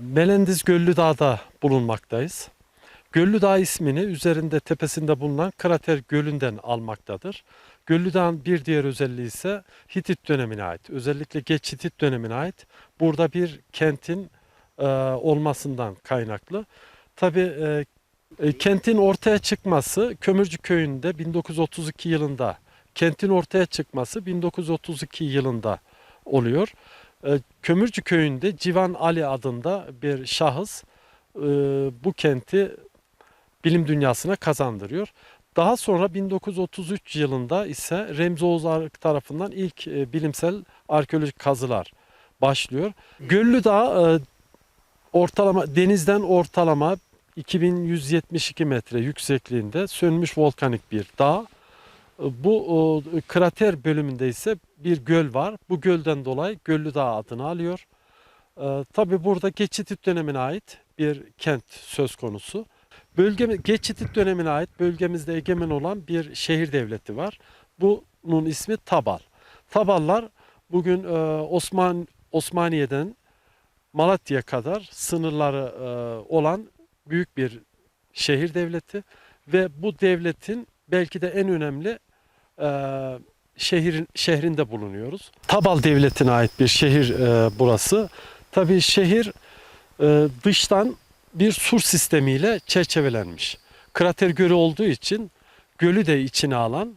Melendiz Göllü Dağ'da bulunmaktayız. Göllü Dağ ismini üzerinde tepesinde bulunan krater gölünden almaktadır. Göllü Dağ'ın bir diğer özelliği ise Hitit dönemine ait. Özellikle geç Hitit dönemine ait. Burada bir kentin e, olmasından kaynaklı. Tabii e, e, kentin ortaya çıkması Kömürcü Köyü'nde 1932 yılında kentin ortaya çıkması 1932 yılında oluyor. E, Kömürcü Köyü'nde Civan Ali adında bir şahıs e, bu kenti bilim dünyasına kazandırıyor. Daha sonra 1933 yılında ise Remzi Oğuz tarafından ilk e, bilimsel arkeolojik kazılar başlıyor. Göllü Dağ e, ortalama denizden ortalama 2172 metre yüksekliğinde sönmüş volkanik bir dağ. E, Bu krater bölümünde ise bir göl var. Bu gölden dolayı Göllü Dağ adını alıyor. E, Tabi burada Geçitit dönemine ait bir kent söz konusu. Bölge Geçitit dönemine ait bölgemizde egemen olan bir şehir devleti var. Bunun ismi Tabal. Taballar bugün e, Osman Osmaniye'den Malatya'ya kadar sınırları e, olan büyük bir şehir devleti ve bu devletin belki de en önemli e, şehrin şehrinde bulunuyoruz. Tabal devletine ait bir şehir e, burası. Tabii şehir e, dıştan bir sur sistemiyle çerçevelenmiş. Krater gölü olduğu için gölü de içine alan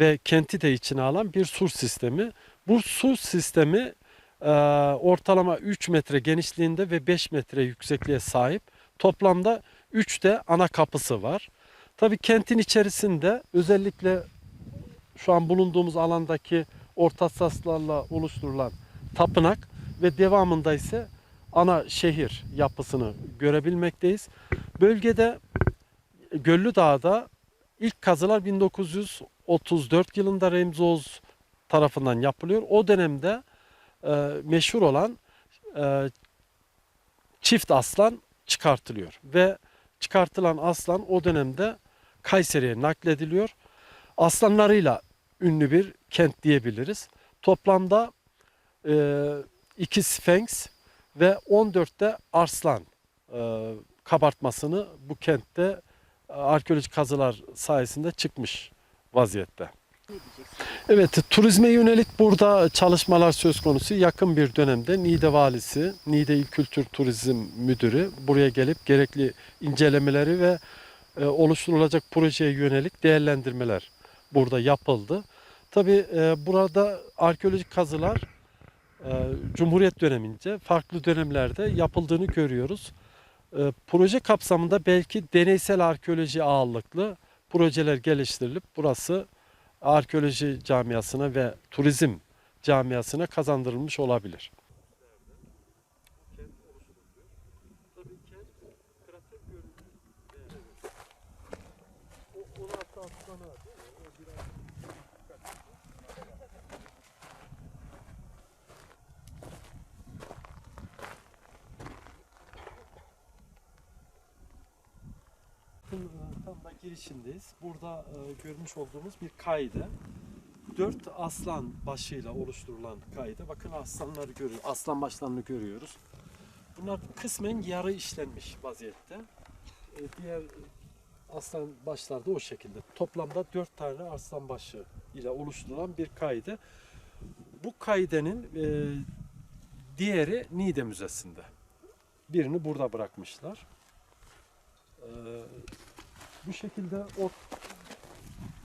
ve kenti de içine alan bir sur sistemi. Bu sur sistemi e, ortalama 3 metre genişliğinde ve 5 metre yüksekliğe sahip. Toplamda 3 de ana kapısı var. Tabii kentin içerisinde özellikle şu an bulunduğumuz alandaki orta saslarla oluşturulan tapınak ve devamında ise ana şehir yapısını görebilmekteyiz. Bölgede Göllü Dağ'da ilk kazılar 1934 yılında Remzi Oğuz tarafından yapılıyor. O dönemde e, meşhur olan e, çift aslan çıkartılıyor ve çıkartılan aslan o dönemde Kayseri'ye naklediliyor. Aslanlarıyla ünlü bir kent diyebiliriz. Toplamda e, iki Sphinx ve 14 de arslan e, kabartmasını bu kentte e, arkeolojik kazılar sayesinde çıkmış vaziyette. Evet, turizme yönelik burada çalışmalar söz konusu. Yakın bir dönemde Niğde Valisi, Niğde İl Kültür Turizm Müdürü buraya gelip gerekli incelemeleri ve e, oluşturulacak projeye yönelik değerlendirmeler burada yapıldı. Tabii e, burada arkeolojik kazılar e, Cumhuriyet dönemince farklı dönemlerde yapıldığını görüyoruz. E, proje kapsamında belki deneysel arkeoloji ağırlıklı projeler geliştirilip burası arkeoloji camiasına ve turizm camiasına kazandırılmış olabilir. Tam da girişindeyiz. Burada e, görmüş olduğumuz bir kaide. Dört aslan başıyla oluşturulan kaide. Bakın aslanları görüyoruz. Aslan başlarını görüyoruz. Bunlar kısmen yarı işlenmiş vaziyette. E, diğer aslan başlar da o şekilde. Toplamda dört tane aslan başı ile oluşturulan bir kaide. Bu kaidenin e, diğeri Niğde Müzesi'nde. Birini burada bırakmışlar. E, bu şekilde o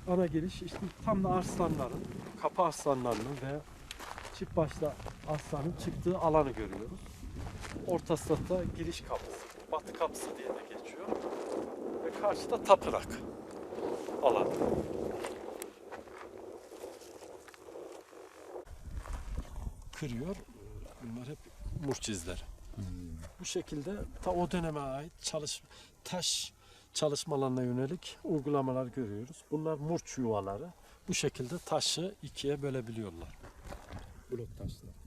ana giriş işte tam da arslanların, kapı arslanlarının ve çift başlı aslanın çıktığı alanı görüyoruz. Ortasında da giriş kapısı, batı kapısı diye de geçiyor. Karşıda tapınak alanı. Kırıyor. Bunlar hep murç izleri. Bu şekilde ta o döneme ait çalış taş çalışmalarına yönelik uygulamalar görüyoruz. Bunlar murç yuvaları. Bu şekilde taşı ikiye bölebiliyorlar. Blok taşlar.